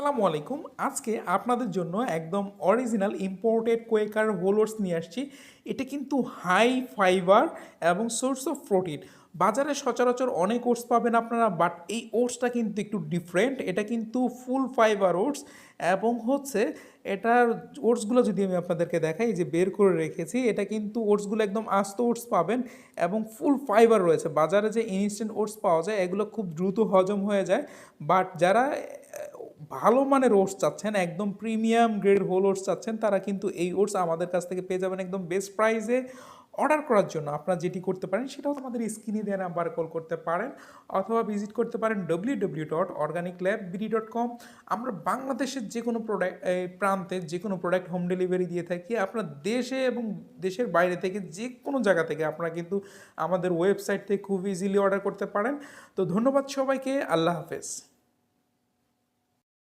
আসসালামু আলাইকুম। আজকে আপনাদের জন্য একদম অরিজিনাল ইম্পোর্টেড কোয়েকার হোলোর্স নিয়ে আসছি। এটা কিন্তু হাই ফাইবার এবং সোর্স অফ প্রোটিন বাজারে সচরাচর অনেক ওটস পাবেন আপনারা বাট এই ওটসটা কিন্তু একটু ডিফারেন্ট এটা কিন্তু ফুল ফাইবার ওটস এবং হচ্ছে এটার ওটসগুলো যদি আমি আপনাদেরকে দেখাই যে বের করে রেখেছি, এটা কিন্তু ওটসগুলো একদম আস্ত ওটস পাবেন এবং ফুল ফাইবার রয়েছে। বাজারে যে ইনস্ট্যান্ট ওটস পাওয়া যায়, এগুলো খুব দ্রুত হজম হয়ে যায়। বাট যারা ভালো মানের ওটস চাচ্ছেন, একদম প্রিমিয়াম গ্রেড হোল ওটস চাচ্ছেন, তারা কিন্তু এই ওটস আমাদের কাছ থেকে পেয়ে যাবেন একদম বেস্ট প্রাইসে অর্ডার করার জন্য। আপনারা যেটি করতে পারেন সেটাও আমাদের স্ক্রিনে দেওয়া নাম্বার কল করতে পারেন অথবা ভিজিট করতে পারেন W W dot organic lab BD dot com আমরা বাংলাদেশের যে কোনো প্রোডাক্ট এই প্রান্তে যে কোনো প্রোডাক্ট হোম ডেলিভারি দিয়ে থাকি, আপনার দেশে এবং দেশের বাইরে থেকে যে কোনো জায়গা থেকে আপনারা কিন্তু আমাদের ওয়েবসাইট থেকে খুব ইজিলি অর্ডার করতে পারেন। তো ধন্যবাদ সবাইকে, আল্লাহ হাফেজ।